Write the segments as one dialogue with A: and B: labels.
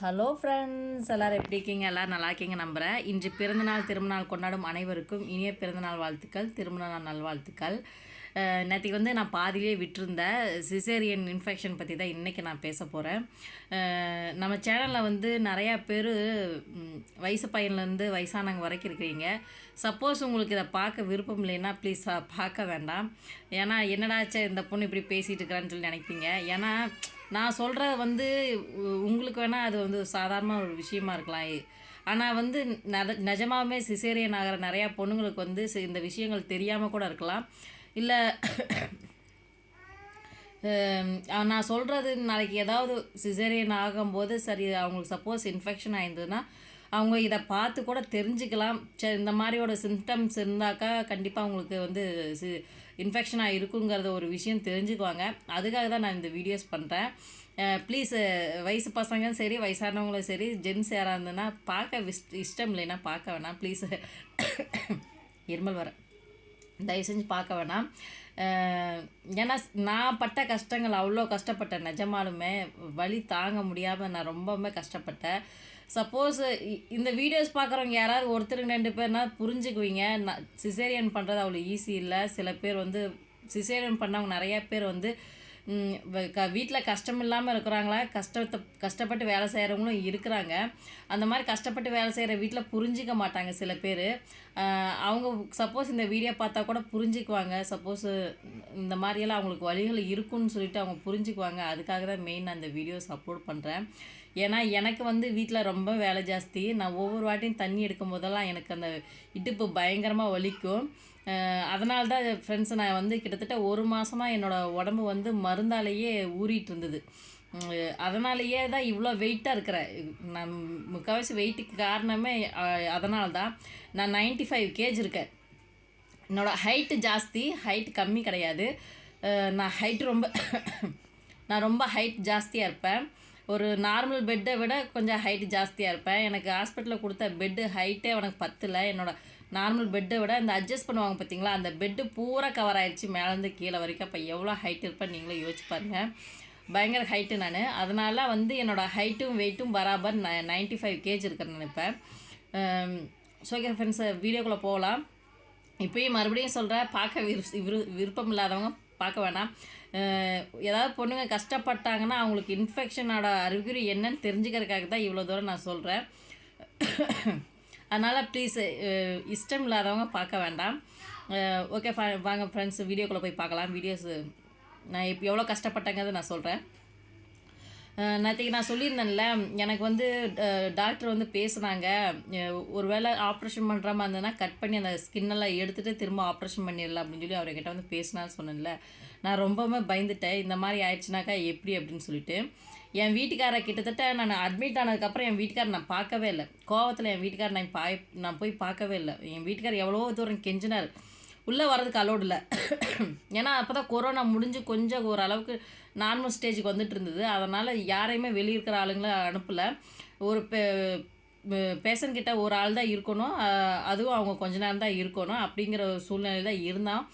A: Hello friends எல்லோரும் எப்படி இருக்கீங்க? எல்லோரும் நல்லா இருக்கீங்க நம்புகிறேன் இன்று பிறந்தநாள் திருமணநாள் கொண்டாடும் அனைவருக்கும் இனிய பிறந்தநாள் வாழ்த்துக்கள் திருமண நாள் நல்வாழ்த்துக்கள். நேற்றுக்கு வந்து நான் பாதியிலே விட்டுருந்தேன். சிசேரியன் இன்ஃபெக்ஷன் பற்றி தான் இன்றைக்கி நான் பேச போகிறேன் நம்ம சேனலில் வந்து நிறையா பேர் வயசு பையன்லேருந்து வயசானவங்க வரைக்கும் இருக்கிறீங்க. சப்போஸ் உங்களுக்கு இதை பார்க்க விருப்பம் இல்லைன்னா ப்ளீஸ் பார்க்க வேண்டாம். ஏன்னா என்னடாச்சே இந்த பொண்ணு இப்படி பேசிகிட்டு இருக்கிறான்னு சொல்லி நினைப்பீங்க. ஏன்னா நான் சொல்கிறது வந்து உ- உங்களுக்கு வேணால் அது வந்து சாதாரண ஒரு விஷயமா இருக்கலாம். ஆனால் வந்து நத நிஜமாவே சிசேரியன் ஆகிற நிறையா பொண்ணுங்களுக்கு வந்து இந்த விஷயங்கள் தெரியாமல் கூட இருக்கலாம். இல்லை நான் சொல்கிறது நாளைக்கு ஏதாவது சிசேரியன் ஆகும்போது சரி அவங்களுக்கு சப்போஸ் இன்ஃபெக்ஷன் ஆயிருந்ததுன்னா அவங்க இதை பார்த்து கூட தெரிஞ்சுக்கலாம். சரி இந்த மாதிரியோட சிம்டம்ஸ் இருந்தாக்கா கண்டிப்பாக அவங்களுக்கு வந்து சி இன்ஃபெக்ஷனாக இருக்குங்கிறத ஒரு விஷயம் தெரிஞ்சுக்குவாங்க. அதுக்காக தான் நான் இந்த வீடியோஸ் பண்ணுறேன் ப்ளீஸ் வயசு பசங்களும் சரி வயசானவங்களும் சரி ஜென்ஸ் யாராக இருந்ததுன்னா பார்க்க விஸ் இஷ்டம் இல்லைன்னா பார்க்க வேணாம். ப்ளீஸ் இருமல் வர. தயவு செஞ்சு பார்க்க வேணாம். ஏன்னா நான் பட்ட கஷ்டங்கள் அவ்வளோ கஷ்டப்பட்டேன். நிஜமாலுமே வழி தாங்க முடியாமல் நான் ரொம்பவுமே கஷ்டப்பட்டேன். சப்போஸ் இந்த வீடியோஸ் பார்க்குறவங்க யாராவது ஒருத்தருக்கு ரெண்டு பேர்னா புரிஞ்சுக்குவீங்க. நான் சிசேரியன் பண்ணுறது அவ்வளோ ஈஸி இல்லை. சில பேர் வந்து சிசேரியன் பண்ணவங்க நிறையா பேர் வந்து க வீட்டில் கஷ்டம் இல்லாமல் இருக்கிறாங்களா? கஷ்டத்தை கஷ்டப்பட்டு வேலை செய்கிறவங்களும் இருக்கிறாங்க. அந்த மாதிரி கஷ்டப்பட்டு வேலை செய்கிற வீட்டில் புரிஞ்சிக்க மாட்டாங்க சில பேர். அவங்க சப்போஸ் இந்த வீடியோ பார்த்தா கூட புரிஞ்சுக்குவாங்க. சப்போஸ் இந்த மாதிரியெல்லாம் அவங்களுக்கு வழிகள் இருக்குன்னு சொல்லிட்டு அவங்க புரிஞ்சுக்குவாங்க. அதுக்காக தான் மெயின் அந்த வீடியோஸ் அப்லோட் பண்ணுறேன் ஏன்னா எனக்கு வந்து வீட்டில் ரொம்ப வேலை ஜாஸ்தி. நான் ஒவ்வொரு வாட்டியும் தண்ணி எடுக்கும் போதெல்லாம் எனக்கு அந்த இடுப்பு பயங்கரமாக வலிக்கும். அதனால தான் ஃப்ரெண்ட்ஸ் நான் வந்து கிட்டத்தட்ட ஒரு மாதமாக என்னோடய உடம்பு வந்து மருந்தாலேயே ஊறிட்டு இருந்தது. அதனாலேயே தான் இவ்வளோ வெயிட்டாக இருக்கிறேன் நான் முக்கால்வாசி வெயிட்டுக்கு காரணமே அதனால தான் நான் 95 ஃபைவ் கேஜ் இருக்கேன். என்னோடய ஹைட்டு ஜாஸ்தி ஹைட் கம்மி கிடையாது. நான் ஹைட் ரொம்ப நான் ரொம்ப ஹைட் ஜாஸ்தியாக இருப்பேன். ஒரு நார்மல் பெட்டை விட கொஞ்சம் ஹைட் ஜாஸ்தியாக இருப்பேன். எனக்கு ஹாஸ்பிட்டலில் கொடுத்த பெட்டு ஹைட்டே எனக்கு பத்தில். என்னோடய நார்மல் பெட்டை விட இந்த அட்ஜஸ்ட் பண்ணுவாங்க பார்த்தீங்களா அந்த பெட்டு பூரா கவர் ஆயிடுச்சு மேலேருந்து கீழே வரைக்கும். அப்போ எவ்வளோ ஹைட் இருப்பேன் நீங்களே யோசிச்சு பாருங்கள் பயங்கர ஹைட்டு நான். அதனால வந்து என்னோடய ஹைட்டும் வெயிட்டும் பராபர் நைன்ட்டி ஃபைவ் கேஜ் இருக்கிறேன் நினைப்பேன். ஸோ ஓகே ஃப்ரெண்ட்ஸ் வீடியோக்குள்ளே போகலாம். இப்போயும் மறுபடியும் சொல்கிறேன் பார்க்க விரு விரு விருப்பம் இல்லாதவங்க பார்க்க வேணாம். ஏதாவது பொண்ணுங்க கஷ்டப்பட்டாங்கன்னா அவங்களுக்கு இன்ஃபெக்ஷனோட அறிகுறி என்னன்னு தெரிஞ்சுக்கிறதுக்காக தான் இவ்வளோ தூரம் நான் சொல்கிறேன் அதனால் ப்ளீஸ் இஷ்டம் இல்லாதவங்க பார்க்க வேண்டாம். ஓகே வாங்க ஃப்ரெண்ட்ஸ் வீடியோக்குள்ளே போய் பார்க்கலாம். வீடியோஸ் நான் இப்போ எவ்வளோ கஷ்டப்பட்டேங்கிறத நான் சொல்கிறேன் நேற்றுக்கு நான் சொல்லியிருந்தேன்ல எனக்கு வந்து டாக்டர் வந்து பேசுனாங்க. ஒரு ஒருவேளை ஆப்ரேஷன் பண்ணுற மாதிரி இருந்ததுன்னா கட் பண்ணி அந்த ஸ்கின்னெல்லாம் எடுத்துகிட்டு திரும்ப ஆப்ரேஷன் பண்ணிடலாம் அப்படின்னு சொல்லி அவர்கிட்ட வந்து பேசினான்னு சொன்னேன்ல. நான் ரொம்பவுமே பயந்துட்டேன். இந்த மாதிரி ஆயிடுச்சுனாக்கா எப்படி அப்படின்னு சொல்லிட்டு. என் வீட்டுக்காரை கிட்டத்தட்ட நான் அட்மிட் ஆனதுக்கப்புறம் என் வீட்டுக்கார் நான் பார்க்கவே இல்லை. கோவத்தில் என் வீட்டுக்கார் நான் பாய் நான் போய் பார்க்கவே இல்லை. என் வீட்டுக்கார் எவ்வளோ தூரம் கெஞ்சினார். உள்ளே வர்றதுக்கு அலோடு இல்லை. ஏன்னா அப்போ தான் கொரோனா முடிஞ்சு கொஞ்சம் ஓரளவுக்கு நார்மல் ஸ்டேஜுக்கு வந்துட்டு இருந்தது அதனால் யாரையுமே வெளியே இருக்கிற ஆளுங்களை அனுப்பலை. ஒரு பே பேஷண்ட் கிட்ட ஒரு ஆள் தான் இருக்கணும். அதுவும் அவங்க கொஞ்ச நேரம் தான் இருக்கணும் அப்படிங்கிற ஒரு தான் இருந்தான்.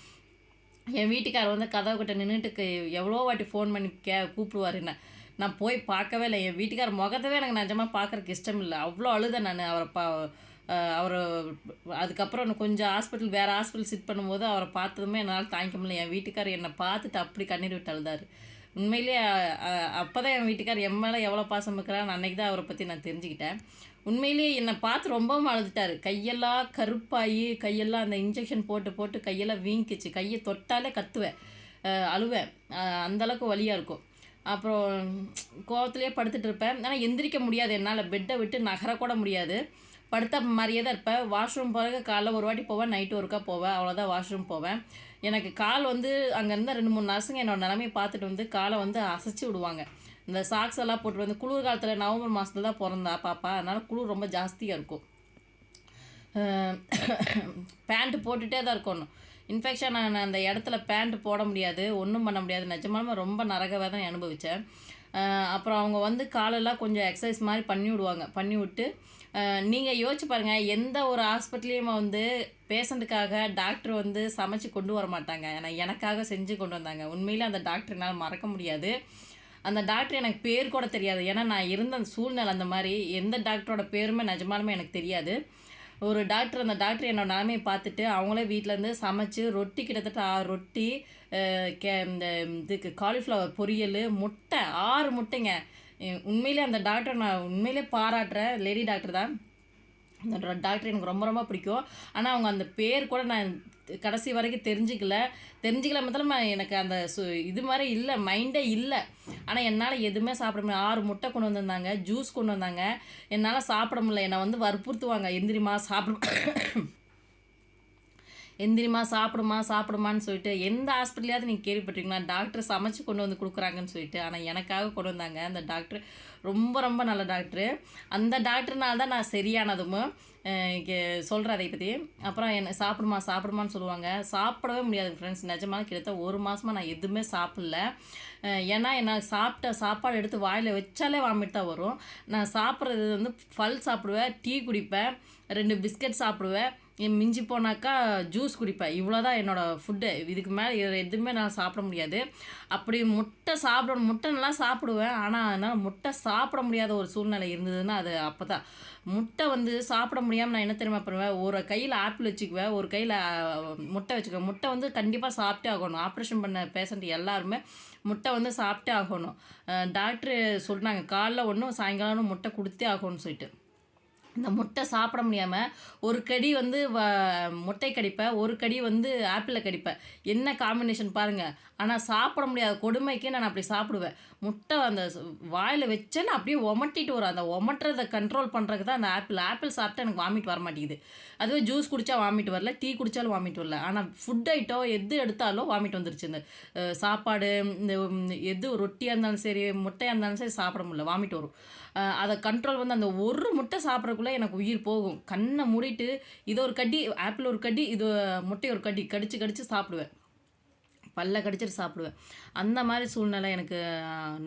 A: என் வீட்டுக்கார் வந்து கதவு கிட்ட நின்றுட்டு எவ்வளோ வாட்டி ஃபோன் பண்ணி கே கூப்பிடுவார் என்ன. நான் போய் பார்க்கவே இல்லை. என் வீட்டுக்கார் முகத்தவே எனக்கு நிஜமாக பார்க்குறக்கு இஷ்டம் இல்லை. அவ்வளோ அழுதேன் நான். அவரை பா அவர் அதுக்கப்புறம் கொஞ்சம் ஹாஸ்பிட்டல் வேறு ஹாஸ்பிட்டல் சிட் பண்ணும்போது அவரை பார்த்ததுமே என்னால் தாங்கிக்க முடியல. என் வீட்டுக்கார் என்னை பார்த்துட்டு அப்படி கண்ணீர் விட்டு அழுதார். உண்மையிலேயே அப்போ தான் என் வீட்டுக்கார் என் மேலே எவ்வளோ பாசம் இருக்கிறான்னு அன்றைக்கி தான் அவரை பற்றி நான் தெரிஞ்சுக்கிட்டேன். உண்மையிலேயே என்னை பார்த்து ரொம்பவும் அழுதுட்டாரு. கையெல்லாம் கருப்பாகி கையெல்லாம் அந்த இன்ஜெக்ஷன் போட்டு போட்டு கையெல்லாம் வீங்கிச்சு. கையை தொட்டாலே கத்துவேன் அழுவேன் அந்தளவுக்கு அந்த அளவுக்கு வலியாக இருக்கும். அப்புறம் கோபத்துலேயே படுத்துட்டு இருப்பேன். ஆனால் எந்திரிக்க முடியாது என்னால். பெட்டை விட்டு நகரக்கூட முடியாது. படுத்த மாதிரியே தான் இருப்பேன். வாஷ்ரூம் போகிறதுக்கு காலைல ஒரு வாட்டி போவேன் நைட்டு ஒருக்கா போவேன். அவ்வளோதான் வாஷ்ரூம் போவேன். எனக்கு கால் வந்து அங்கேருந்து ரெண்டு மூணு நர்ஸுங்க என்னோடய நிலமையை பார்த்துட்டு வந்து காலை வந்து அசைச்சி விடுவாங்க. இந்த சாக்ஸ் எல்லாம் போட்டு வந்து குளிர் காலத்தில் நவம்பர் மாதத்துல தான் பிறந்தா பாப்பா. அதனால் குளிர் ரொம்ப ஜாஸ்தியாக இருக்கும். பேண்ட்டு போட்டுகிட்டே தான் இருக்கணும். இன்ஃபெக்ஷன் ஆன அந்த இடத்துல பேண்ட் போட முடியாது ஒன்றும் பண்ண முடியாது. நிஜமாலுமே ரொம்ப நரக வேதனை அனுபவித்தேன் அப்புறம் அவங்க வந்து காலெல்லாம் கொஞ்சம் எக்ஸசைஸ் மாதிரி பண்ணி விடுவாங்க. பண்ணி விட்டு நீங்கள் யோசிச்சு பாருங்கள் எந்த ஒரு ஹாஸ்பிட்டல்லையும் வந்து பேஷண்ட்டுக்காக டாக்டர் வந்து சமைச்சு கொண்டு வர மாட்டாங்க. ஏன்னா எனக்காக செஞ்சு கொண்டு வந்தாங்க. உண்மையிலே அந்த டாக்டர் என்னால் மறக்க முடியாது. அந்த டாக்டர் எனக்கு பேர் கூட தெரியாது. ஏன்னா நான் இருந்த அந்த சூழ்நிலை அந்த மாதிரி எந்த டாக்டரோட பேருமே நிஜமாலுமே எனக்கு தெரியாது. ஒரு டாக்டர் அந்த டாக்டர் என்னோட நிலைமையை பார்த்துட்டு அவங்களே வீட்டிலேருந்து சமைச்சு ரொட்டி கிட்டத்தட்ட ஆறு ரொட்டி கே இந்த இதுக்கு காலிஃப்ளவர் பொரியல் முட்டை ஆறு முட்டைங்க. உண்மையிலே அந்த டாக்டர் நான் உண்மையிலே பாராட்டுறேன் லேடி டாக்டர் தான். அந்த டாக்டர் எனக்கு ரொம்ப ரொம்ப பிடிக்கும். ஆனால் அவங்க அந்த பேர் கூட நான் கடைசி வரைக்கும் தெரிஞ்சுக்கல. தெரிஞ்சுக்கல மொத்தம் எனக்கு அந்த சு இது மாதிரி இல்லை மைண்டே இல்லை. ஆனால் என்னால் எதுவுமே சாப்பிட முடியல. ஆறு முட்டை கொண்டு வந்திருந்தாங்க ஜூஸ் கொண்டு வந்தாங்க. என்னால் சாப்பிட முடியல. என்னை வந்து வற்புறுத்துவாங்க. எந்திரிமா சாப்பிட எந்திரிமா சாப்பிடுமா சாப்பிடுமான்னு சொல்லிட்டு எந்த ஹாஸ்பிட்டலையாவது நீங்கள் கேள்விப்பட்டிருக்கீங்களா? டாக்டர் சமைச்சு கொண்டு வந்து கொடுக்குறாங்கன்னு சொல்லிட்டு. ஆனால் எனக்காக கொண்டு வந்தாங்க. அந்த டாக்டர் ரொம்ப ரொம்ப நல்ல டாக்டரு. அந்த டாக்டர்னால தான் நான் சரியானதும் சொல்கிறேன் அதை பற்றி அப்புறம் என்ன சாப்பிடுமா சாப்பிடுமான்னு சொல்லுவாங்க. சாப்பிடவே முடியாது ஃப்ரெண்ட்ஸ் நிஜமான கிட்டத்தட்ட ஒரு மாதமாக நான் எதுவுமே சாப்பிடல. ஏன்னா என்ன சாப்பிட்ட சாப்பாடு எடுத்து வாயில் வச்சாலே வாமிட் தான் வரும். நான் சாப்பிட்றது வந்து ஃபல் சாப்பிடுவேன் டீ குடிப்பேன் ரெண்டு பிஸ்கட் சாப்பிடுவேன் மிஞ்சி போனாக்கா ஜூஸ் குடிப்பேன். இவ்வளோதான் என்னோடய ஃபுட்டு இதுக்கு மேலே எதுவுமே நான் சாப்பிட முடியாது. அப்படி முட்டை சாப்பிடணும் முட்டை நல்லா சாப்பிடுவேன். ஆனால் அதனால் முட்டை சாப்பிட முடியாத ஒரு சூழ்நிலை இருந்ததுன்னா அது அப்போ தான் முட்டை வந்து சாப்பிட முடியாமல் நான் என்ன தெரியுமா பண்ணுவேன்? ஒரு கையில் ஆப்பிள் வச்சுக்குவேன். ஒரு கையில் முட்டை வச்சுக்குவேன். முட்டை வந்து கண்டிப்பாக சாப்பிட்டே ஆகணும். ஆப்ரேஷன் பண்ண பேஷண்ட் எல்லாருமே முட்டை வந்து சாப்பிட்டே ஆகணும். டாக்டர் சொன்னாங்க காலைல ஒன்றும் சாயங்காலம் முட்டை கொடுத்தே ஆகணும்னு சொல்லிட்டு. இந்த முட்டை சாப்பிட முடியாமல் ஒரு கடி வந்து வ முட்டை கடிப்பேன் ஒரு கடி வந்து ஆப்பிளில் கடிப்பேன் என்ன காம்பினேஷன் பாருங்கள் ஆனால் சாப்பிட முடியாத கொடுமைக்கு நான் அப்படி சாப்பிடுவேன். முட்டை அந்த வாயில் வச்சேன்னு அப்படியே ஒமட்டிட்டு வரும். அந்த ஒமட்டுறதை கண்ட்ரோல் பண்ணுறதுக்கு தான் அந்த ஆப்பிள். ஆப்பிள் சாப்பிட்டா எனக்கு வாமிட் வர மாட்டேங்குது. அதுவே ஜூஸ் குடித்தா வாமிட் வரல டீ குடித்தாலும் வாமிட் வரல. ஆனால் ஃபுட் ஐட்டம் எது எடுத்தாலும் வாமிட் வந்துருச்சு. இந்த சாப்பாடு இந்த எது ரொட்டியாக இருந்தாலும் சரி முட்டையாக இருந்தாலும் சரி சாப்பிட முடியல. வாமிட் வரும். அதை கண்ட்ரோல் வந்து அந்த ஒரு முட்டை சாப்பிட்ற சாப்பிட்றதுக்குள்ளே எனக்கு உயிர் போகும். கண்ணை மூடிட்டு இதை ஒரு கடி ஆப்பிள் ஒரு கடி இது முட்டை ஒரு கடி கடிச்சு கடிச்சு சாப்பிடுவேன். பல்ல கடிச்சிட்டு சாப்பிடுவேன். அந்த மாதிரி சூழ்நிலை எனக்கு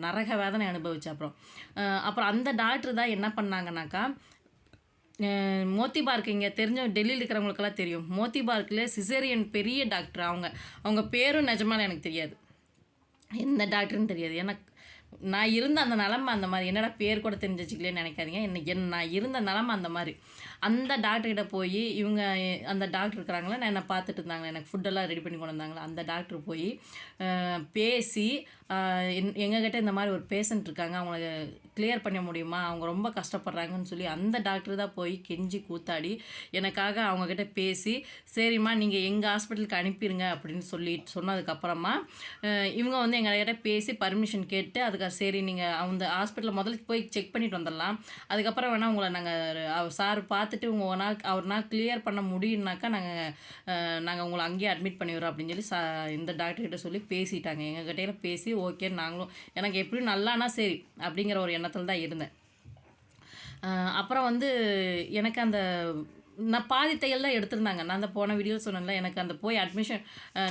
A: நரக வேதனை அனுபவிச்சு அப்புறம். அப்புறம் அந்த டாக்டர் தான் என்ன பண்ணாங்கனாக்கா மோத்தி பார்க் இங்கே தெரிஞ்ச டெல்லியில் இருக்கிறவங்களுக்கெல்லாம் தெரியும். மோத்தி பார்க்கில் சிசேரியன் பெரிய டாக்டர் அவங்க. அவங்க பேரும் நிஜமான எனக்கு தெரியாது. எந்த டாக்டர்னு தெரியாது. ஏன்னா நான் இருந்த அந்த நிலமை அந்த மாதிரி. என்னடா பேர் கூட தெரிஞ்சு வச்சுக்கலேன்னு நினைக்காதீங்க. என்ன என் நான் இருந்த நிலமை அந்த மாதிரி. அந்த டாக்டர்கிட்ட போய் இவங்க அந்த டாக்டர் இருக்கிறாங்களா? நான் என்னை பார்த்துட்டு இருந்தாங்களே? எனக்கு ஃபுட்டெல்லாம் ரெடி பண்ணி கொண்டு வந்தாங்களே? அந்த டாக்டர் போய் பேசி என் எங்ககிட்ட இந்த மாதிரி ஒரு பேஷண்ட் இருக்காங்க. அவங்கள கிளியர் பண்ண முடியுமா? அவங்க ரொம்ப கஷ்டப்படுறாங்கன்னு சொல்லி அந்த டாக்டர் தான் போய் கெஞ்சி கூத்தாடி எனக்காக அவங்கக்கிட்ட பேசி சரிம்மா நீங்கள் எங்கள் ஹாஸ்பிட்டலுக்கு அனுப்பிடுங்க அப்படின்னு சொல்லி சொன்னதுக்கப்புறமா இவங்க வந்து எங்கள்கிட்ட பேசி பர்மிஷன் கேட்டு அதுக்காக சரி நீங்கள் அந்த ஹாஸ்பிட்டலில் முதல்ல போய் செக் பண்ணிட்டு வந்துடலாம். அதுக்கப்புறம் வேணால் உங்களை நாங்கள் சார் பார்த்துட்டு உங்கள் ஒரு நாள் ஒரு நாள் கிளியர் பண்ண முடியும்னாக்கா நாங்கள் நாங்கள் உங்களை அங்கேயே அட்மிட் பண்ணிடுறோம் அப்படின்னு சொல்லி சா இந்த டாக்டர்கிட்ட சொல்லி பேசிட்டாங்க. எங்ககிட்ட பேசி ஓகே நாங்களும் எனக்கு எப்படியும் நல்லானா சரி அப்படிங்கிற ஒரு எண்ணத்தில் தான் இருந்தேன். அப்புறம் வந்து எனக்கு அந்த நான் பாதி தையல் தான் எடுத்திருந்தாங்க. நான் அந்த போன வீடியோ சொன்னேன்ல எனக்கு அந்த போய் அட்மிஷன்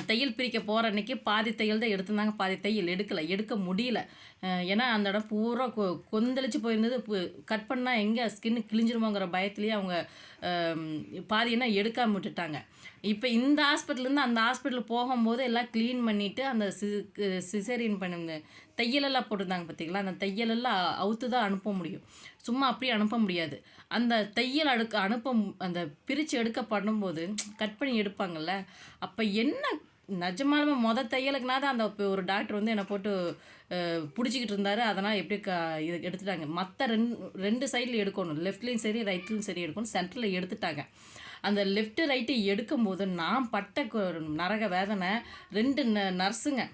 A: தையல் பிரிக்க போகிற அன்னைக்கு பாதி தையல் தான் எடுத்திருந்தாங்க. பாதி தையல் எடுக்கலை எடுக்க முடியல. ஏன்னா அந்த இடம் பூரா கொ கொந்தளிச்சு போயிருந்தது. கட் பண்ணால் எங்கே ஸ்கின்னு கிழிஞ்சிருமோங்கிற பயத்துலேயே அவங்க அஹ், பாதி என்ன எடுக்காம விட்டுட்டாங்க. இப்போ இந்த ஹாஸ்பிட்டல்லேருந்து அந்த ஹாஸ்பிட்டல் போகும்போது எல்லாம் க்ளீன் பண்ணிவிட்டு அந்த சி சிசேரியன் பண்ணி தையலெல்லாம் போட்டிருந்தாங்க பார்த்திங்களா அந்த தையலெல்லாம் அவுத்து தான் அனுப்ப முடியும். சும்மா அப்படியே அனுப்ப முடியாது. அந்த தையல் அடுக்க அனுப்ப அந்த பிரித்து எடுக்க பண்ணும்போது கட் பண்ணி எடுப்பாங்கல்ல? அப்போ என்ன? நிஜமாலுமே தையலுக்குனா தையலுக்குனாதான் அந்த ஒரு டாக்டர் வந்து என்னை போட்டு பிடிச்சிக்கிட்டு இருந்தார். அதனால் எப்படி க இது எடுத்துட்டாங்க. மற்ற ரெண்டு ரெண்டு சைடில் எடுக்கணும். லெஃப்ட்லேயும் சரி ரைட்லேயும் சரி எடுக்கணும். சென்டரில் எடுத்துட்டாங்க. அந்த லெஃப்ட்டு ரைட்டு எடுக்கும்போது நான் பட்ட நரக வேதனை ரெண்டு ந நர்ஸுங்க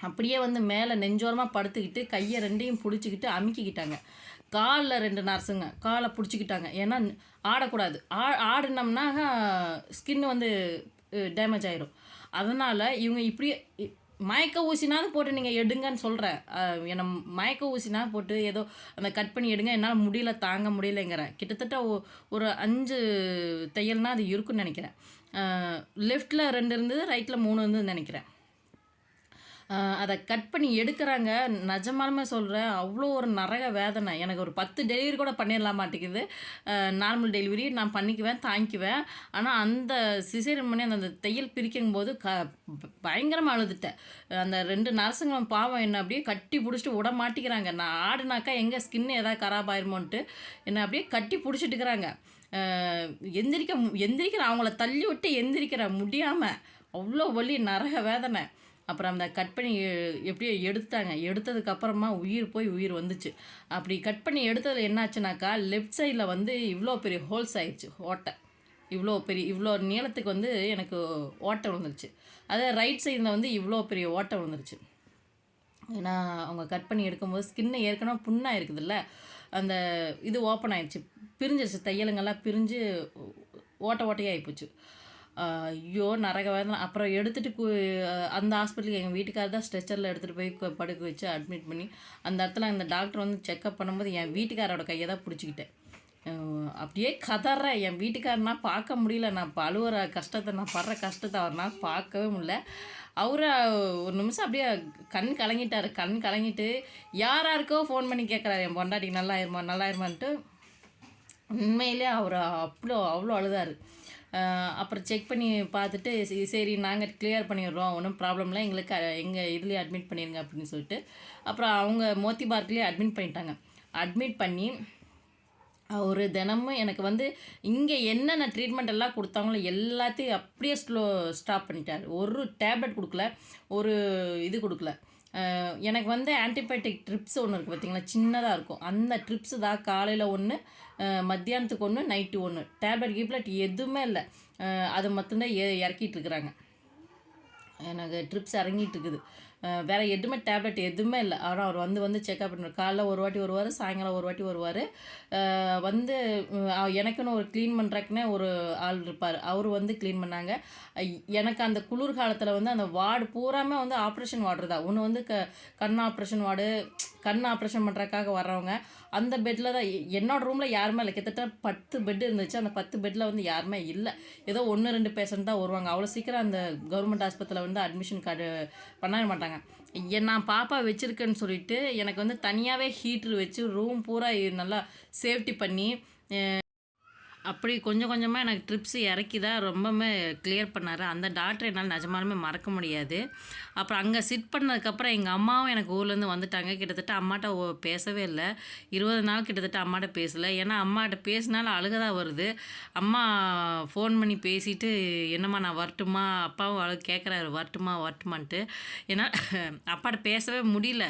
A: அப்படியே வந்து மேலே நெஞ்சோரமாக படுத்துக்கிட்டு கையை ரெண்டையும் பிடிச்சிக்கிட்டு அமுக்கிக்கிட்டாங்க. காலில் ரெண்டு நர்ஸுங்க. காலை பிடிச்சிக்கிட்டாங்க. ஏன்னா ஆடக்கூடாது. ஆ ஆடினோம்னா ஸ்கின் வந்து டேமேஜ் ஆயிரும். அதனால் இவங்க இப்படியே இ- மயக்க ஊசினாவது போட்டு நீங்கள் எடுங்கன்னு சொல்கிறேன் என்னை மயக்க ஊசினாவது போட்டு ஏதோ அந்த கட் பண்ணி எடுங்க என்னால் முடியல தாங்க முடியலைங்கிறேன் கிட்டத்தட்ட ஒரு அஞ்சு தையல்னால் அது இருக்குன்னு நினைக்கிறேன். லெஃப்டில் ரெண்டு இருந்தது ரைட்டில் மூணு இருந்ததுன்னு நினைக்கிறேன். அதை கட் பண்ணி எடுக்கிறாங்க. நிஜமாலுமே சொல்கிறேன் அவ்வளோ ஒரு நரக வேதனை. எனக்கு ஒரு பத்து டெலிவரி கூட பண்ணிடலாம் மாட்டேங்குது. நார்மல் டெலிவரி நான் பண்ணிக்குவேன் தாங்கிக்குவேன். ஆனால் அந்த சிசேரியன் பண்ணி அந்த அந்த தையல் பிரிக்கும் போது க பயங்கரமாக அழுதுட்டேன். அந்த ரெண்டு நர்ஸுங்களும் பாவம் என்ன அப்படியே கட்டி பிடிச்சிட்டு விட மாட்டேங்கிறாங்க. நான் ஆடுனாக்கா எங்கே ஸ்கின் ஏதாவது கராப் ஆயிருமோன்ட்டு என்னை அப்படியே கட்டி பிடிச்சிட்டுக்கிறாங்க. எந்திரிக்க மு- அவங்கள தள்ளி விட்டு எந்திரிக்கிற முடியாமல் அவ்வளோ வலி நரக வேதனை. அப்புறம் அந்த கட் பண்ணி எப்படியோ எடுத்தாங்க எடுத்ததுக்கு அப்புறமா உயிர் போய் உயிர் வந்துச்சு. அப்படி கட் பண்ணி எடுத்ததில் என்னாச்சுனாக்கா லெஃப்ட் சைடில் வந்து இவ்வளோ பெரிய ஹோல்ஸ் ஆயிடுச்சு ஓட்டை. இவ்வளோ பெரிய இவ்வளோ நீளத்துக்கு வந்து எனக்கு ஓட்டை விழுந்துருச்சு. அதே ரைட் சைடில் வந்து இவ்வளோ பெரிய ஓட்டை விழுந்துருச்சு. ஏன்னா அவங்க கட் பண்ணி எடுக்கும்போது ஸ்கின்னு ஏற்கனவே புண்ணாக இருக்குதுல்ல. அந்த இது ஓப்பன் ஆயிடுச்சு. பிரிஞ்சிருச்சு தையலுங்கெல்லாம் பிரிஞ்சு ஓட்ட ஓட்டையாக ஆகிப்போச்சு ஐயோ நரக வேதனை. அப்புறம் எடுத்துகிட்டு கு அந்த ஹாஸ்பிட்டலுக்கு எங்கள் வீட்டுக்காரர் தான் ஸ்ட்ரெச்சரில் எடுத்துகிட்டு போய் படுக்க வச்சு அட்மிட் பண்ணி அந்த இடத்துல அந்த டாக்டர் வந்து செக்கப் பண்ணும்போது என் வீட்டுக்காரோட கையை தான் பிடிச்சிக்கிட்டேன். அப்படியே கதறேன். என் வீட்டுக்காரனா பார்க்க முடியல. நான் இப்ப அழுவுற கஷ்டத்தை நான் படுற கஷ்டத்தை அவர்னால் பார்க்கவே முடியல. அவரை ஒரு நிமிஷம் அப்படியே கண் கலங்கிட்டார். கண் கலங்கிட்டு யார் யாருக்கோ ஃபோன் பண்ணி கேட்குறாரு என் பொண்டாட்டிக்கு நல்லா இருமா நல்லா இருமான்ட்டு உண்மையிலே அவர் அவ்வளோ அவ்வளோ அழுதாரு. அப்புறம் செக் பண்ணி பார்த்துட்டு சரி, நாங்கள் கிளியர் பண்ணிடுறோம். ஒன்றும் ப்ராப்ளம் இல்லை. எங்களுக்கு எங்கள் இதுலேயே அட்மிட் பண்ணிடுங்க அப்படின்னு சொல்லிட்டு. அப்புறம் அவங்க மோத்தி பார்க்லேயே அட்மிட் பண்ணிட்டாங்க. அட்மிட் பண்ணி ஒரு தினமும் எனக்கு வந்து இங்கே என்னென்ன ட்ரீட்மெண்ட் எல்லாம் கொடுத்தாங்களோ எல்லாத்தையும் அப்படியே ஸ்லோ ஸ்டாப் பண்ணிட்டார். ஒரு டேப்லெட் கொடுக்கல. ஒரு இது கொடுக்கல. எனக்கு வந்து ஆன்டிபயோட்டிக் ட்ரிப்ஸ் ஒன்று இருக்குது பார்த்தீங்களா சின்னதாக இருக்கும். அந்த ட்ரிப்ஸ் தான் காலையில் ஒன்று மத்தியானத்துக்கு ஒன்று நைட்டு ஒன்று டேப்லெட் கீப்லெட் எதுவுமே இல்லை. அதை அது மட்டும்தான் இறக்கிட்டு இருக்கிறாங்க. எனக்கு ட்ரிப்ஸ் இறங்கிட்டு இருக்குது. வேறு எதுவுமே டேப்லெட் எதுவுமே இல்லை. ஆனால் அவர் வந்து வந்து செக்அப் பண்ணுவார் காலைல ஒரு வாட்டி வருவார் சாயங்காலம் ஒரு வாட்டி வருவார். வந்து எனக்குன்னு ஒரு க்ளீன் பண்ணுறக்குன்னே ஒரு ஆள் இருப்பார். அவர் வந்து க்ளீன் பண்ணாங்க. எனக்கு அந்த குளிர் காலத்தில் வந்து அந்த வார்டு பூராமே வந்து ஆப்ரேஷன் வார்டு தான். ஒன்று வந்து க கண் ஆப்ரேஷன் வார்டு கண் ஆப்ரேஷன் பண்ணுறதுக்காக வர்றவங்க அந்த பெட்டில் தான் என்னோடய என்னோட ரூமில் யாருமே இல்லை. கிட்டத்தட்ட பத்து பெட் இருந்துச்சு. அந்த பத்து பெட்டில் வந்து யாருமே இல்லை. ஏதோ ஒன்று ரெண்டு பேஷண்ட் தான் வருவாங்க. அவ்வளோ சீக்கிரம் அந்த கவர்மெண்ட் ஆஸ்பத்திரியில் வந்து அட்மிஷன் கார்டு பண்ண மாட்டாங்க. நான் பாப்பா வச்சுருக்கேன்னு சொல்லிட்டு எனக்கு வந்து தனியாகவே ஹீட்ரு வச்சு ரூம் பூரா நல்லா சேஃப்டி பண்ணி அப்படி கொஞ்சம் கொஞ்சமாக எனக்கு ட்ரிப்ஸ் இறக்கி தான் ரொம்பவுமே கிளியர் பண்ணார். அந்த டாக்டர் என்னால் நிஜமாலுமே மறக்க முடியாது. அப்புறம் அங்கே சிட் பண்ணதுக்கப்புறம் எங்கள் அம்மாவும் எனக்கு ஊர்லேருந்து வந்துட்டாங்க. கிட்டத்தட்ட அம்மாட்ட பேசவே இல்லை. இருபது நாள் கிட்டத்தட்ட அம்மாட்ட பேசலை. ஏன்னா அம்மாட்ட பேசினாலும் அழுகதான் வருது. அம்மா ஃபோன் பண்ணி பேசிட்டு என்னம்மா நான் வரட்டுமா? அப்பாவும் அழு கேட்குறாரு வரட்டுமா வரட்டுமான்ட்டு. ஏன்னா அப்பாட்ட பேசவே முடியல.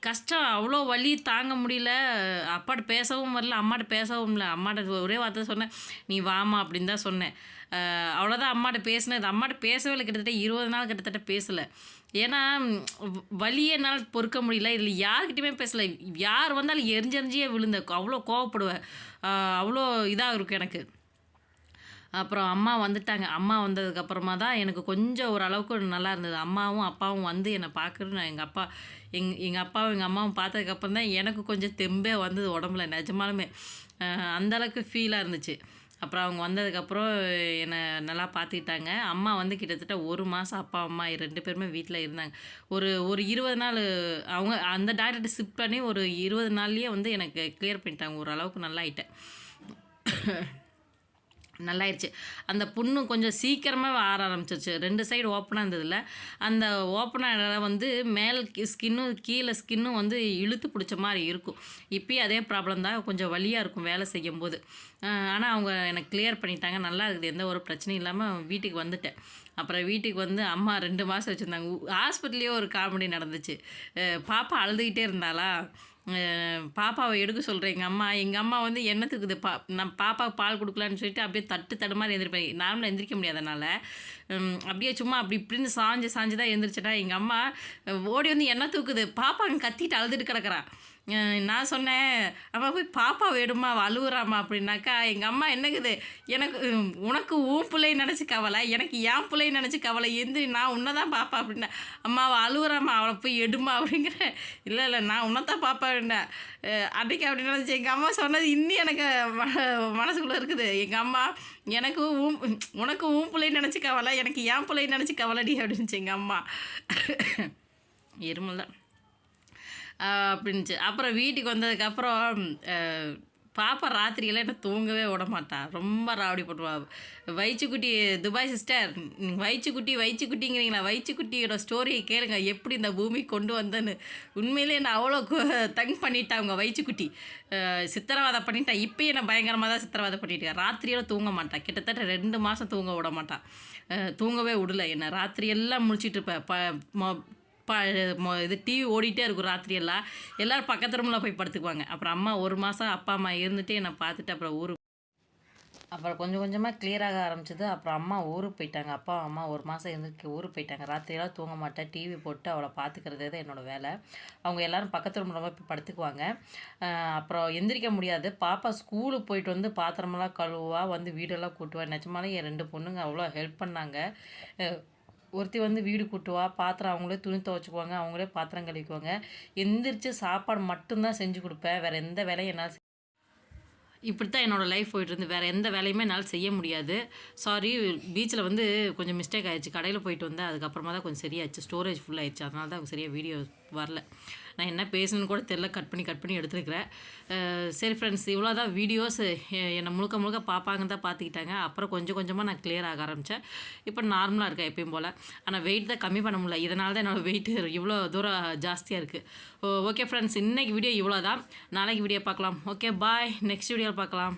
A: கஷ்டம். அவ்வளோ வலி தாங்க முடியல. அப்பாட்ட பேசவும் வரல. அம்மாட்ட பேசவும் இல்லை. அம்மாட்ட ஒரே பார்த்து சொன்னேன். நீ வாமா அப்படின்னு தான் சொன்னேன். அவ்வளோதான் அம்மாட்ட பேசினது அம்மாட்ட பேசவே இல்லை கிட்டத்தட்ட இருபது நாள் கிட்டத்தட்ட பேசலை. ஏன்னா வழியே வலியே என்னால் பொறுக்க முடியல. இதில் யார்கிட்டையுமே பேசலை. யார் வந்தாலும் எரிஞ்செரிஞ்சியே விழுந்த அவ்வளோ கோவப்படுவேன். அவ்வளோ இதாக இருக்கும் எனக்கு. அப்புறம் அம்மா வந்துட்டாங்க. அம்மா வந்ததுக்கப்புறமா தான் எனக்கு கொஞ்சம் ஓரளவுக்கு நல்லா இருந்தது. அம்மாவும் அப்பாவும் வந்து என்னை பார்க்குறது நான் எங்கள் அப்பா எங் எங்கள் அப்பாவும் எங்கள் அம்மாவும் பார்த்ததுக்கப்புறம் தான் எனக்கு கொஞ்சம் தெம்பே வந்தது உடம்புல நிஜமாலுமே. அந்தளவுக்கு அந்த அளவுக்கு ஃபீலாக இருந்துச்சு. அப்புறம் அவங்க வந்ததுக்கப்புறம் என்னை நல்லா பார்த்துக்கிட்டாங்க. அம்மா வந்து கிட்டத்தட்ட ஒரு மாதம் அப்பா அம்மா ரெண்டு பேருமே வீட்டில் இருந்தாங்க. ஒரு ஒரு இருபது நாள் அவங்க அந்த டாக்டர்கிட்ட ஷிஃப்ட் பண்ணி ஒரு இருபது நாள்லேயே வந்து எனக்கு கிளியர் பண்ணிட்டாங்க. ஓரளவுக்கு நல்லா ஆயிட்டேன் நல்லாயிருச்சு. அந்த புண்ணு கொஞ்சம் சீக்கிரமாக ஆற ஆரம்பிச்சிருச்சு. ரெண்டு சைடு ஓப்பனாக இருந்ததில்ல அந்த ஓப்பனாக வந்து மேல் ஸ்கின்னும் கீழே ஸ்கின்னும் வந்து இழுத்து பிடிச்ச மாதிரி இருக்கும். இப்போயும் அதே ப்ராப்ளம் தான். கொஞ்சம் வலியாக இருக்கும் வேலை செய்யும்போது. ஆனால் அவங்க எனக்கு கிளியர் பண்ணிட்டாங்க. நல்லா இருக்குது. எந்த ஒரு பிரச்சனையும் இல்லாமல் வீட்டுக்கு வந்துட்டேன். அப்புறம் வீட்டுக்கு வந்து அம்மா ரெண்டு மாதம் வச்சுருந்தாங்க. ஹாஸ்பிட்டல்லையே ஒரு காமெடி நடந்துச்சு. பாப்பா அழுதுகிட்டே இருந்தாளா? பாப்பாவை எடுக்க சொல்கிறேன் எங்கள் அம்மா எங்கள் அம்மா வந்து என்னத்துக்குது பா நான் பாப்பாவுக்கு பால் கொடுக்கலான்னு சொல்லிட்டு அப்படியே தட்டு தடு மாதிரி நார்மலாக எந்திரிக்க முடியாதனால அப்படியே சும்மா அப்படி இப்படின்னு சாஞ்சு சாஞ்சு தான் எழுந்திரிச்சிட்டா எங்கள் அம்மா ஓடி வந்து என்ன தூக்குது? பாப்பா அங்கே கத்திட்டு அழுதுட்டு கிடக்குறா. நான் சொன்னேன். அம்மா போய் பாப்பா வேணுமா? அவ அப்படின்னாக்கா எங்கள் அம்மா என்னங்குது? எனக்கு உனக்கு உன் பிள்ளை நினச்சி கவலை எனக்கு என் பிள்ளை நினச்சி கவலை. எந்திரி நான் உன்னை தான் பாப்பா அப்படின்னா அம்மாவை அவள் அவளை போய் எடுமா அப்படிங்கிற. இல்லை இல்லை நான் உன்னை தான் பாப்பா அப்படின்னேன் அஹ் அப்படி நினச்சி எங்கள் அம்மா சொன்னது இன்னும் எனக்கு மனசுக்குள்ளே இருக்குது. எங்கள் அம்மா எனக்கு உன் உனக்கு உன் பிள்ளை நினச்சி கவலை எனக்கு என் பிள்ளை நினச்சி கவலைடி அப்படின்னுச்சு எங்கள் அம்மா. இருமல் தான் அப்படின்ச்சு அப்புறம் வீட்டுக்கு வந்ததுக்கப்புறம் பாப்பா ராத்திரியெல்லாம் என்ன தூங்கவே விட மாட்டா ரொம்ப ராவடி பண்ணுவா வயிற்றுக்குட்டி துபாய் சிஸ்டர் வயிற்றுக்குட்டி வயிற்றுக்குட்டிங்கிறீங்களா வயிற்றுக்குட்டியோட ஸ்டோரியை கேளுங்க. எப்படி இந்த பூமி கொண்டு வந்தேன்னு. உண்மையிலே நான் அவ்வளோ தங் பண்ணிட்டா அவங்க வயிற்றுக்குட்டி சித்திரவதை பண்ணிட்டா. இப்போயே நான் பயங்கரமாக தான் சித்திரவதை பண்ணிட்டேன் ராத்திரியெல்லாம் தூங்க மாட்டான் கிட்டத்தட்ட ரெண்டு மாதம் தூங்க விட மாட்டான் தூங்கவே விடல. என்ன ராத்திரியெல்லாம் முழிச்சிட்டு இருப்பேன் ப மொ- ப இது டிவி ஓடிட்டே இருக்கும் ராத்திரியெல்லாம். எல்லோரும் பக்கத்து ரூமில் போய் படுத்துக்குவாங்க. அப்புறம் அம்மா ஒரு மாதம் அப்பா அம்மா இருந்துட்டு என்னை பார்த்துட்டு அப்புறம் ஊருக்கு அப்புறம் கொஞ்சம் கொஞ்சமாக கிளியராக ஆரம்பிச்சது. அப்புறம் அம்மா ஊருக்கு போயிட்டாங்க. அப்பா அம்மா ஒரு மாதம் இருந்துட்டு ஊருக்கு போயிட்டாங்க. ராத்திரியெல்லாம் தூங்க மாட்டேன். டிவி போட்டு அவளை பார்த்துக்கிறது தான் என்னோடய வேலை. அவங்க எல்லோரும் பக்கத்து ரூமில் போய் படுத்துக்குவாங்க. அப்புறம் எந்திரிக்க முடியாது. பாப்பா ஸ்கூலுக்கு போயிட்டு வந்து பாத்திரமெல்லாம் கழுவா வந்து வீடெல்லாம் கூட்டுவா. நிஜமாலே என் ரெண்டு பொண்ணுங்க அவ்வளோ ஹெல்ப் பண்ணாங்க. ஒருத்தி வந்து வீடு கூட்டுவா பாத்திரம் அவங்களே துணி துவைச்சிக்குவாங்க அவங்களே பாத்திரம் கழிக்குவாங்க எந்திரிச்சு சாப்பாடு மட்டும்தான் செஞ்சு கொடுப்பேன் வேறு எந்த வேலையும் என்னால் இப்படி தான் என்னோடய லைஃப் போயிட்டு இருந்து. வேறு எந்த வேலையுமே என்னால் செய்ய முடியாது. சாரி பீச்சில் வந்து கொஞ்சம் மிஸ்டேக் ஆகிடுச்சு கடையில் போயிட்டு வந்தேன். அதுக்கப்புறமா தான் கொஞ்சம் சரியாச்சு. ஸ்டோரேஜ் ஃபுல் அதனால தான் சரியாக வீடியோ வரல. நான் என்ன பேசணும்னு கூட தெரில கட் பண்ணி கட் பண்ணி எடுத்துருக்கிறேன். சரி ஃப்ரெண்ட்ஸ் இவ்வளோ தான் வீடியோஸ் என்னை முழுக்க முழுக்க பார்ப்பாங்க தான் பார்த்துக்கிட்டாங்க அப்புறம் கொஞ்சம் கொஞ்சமாக நான் கிளியர் ஆக ஆரம்பித்தேன் இப்போ நார்மலாக இருக்கேன் எப்பயும் போல். ஆனால் வெயிட் தான் கம்மி பண்ண முடியல. இதனால தான் என்னோடய வெயிட் இவ்வளோ தூரம் ஜாஸ்தியாக இருக்குது ஓகே ஃப்ரெண்ட்ஸ் இன்றைக்கி வீடியோ இவ்வளோ தான் நாளைக்கு வீடியோ பார்க்கலாம். ஓகே பாய் நெக்ஸ்ட் வீடியோவில் பார்க்கலாம்.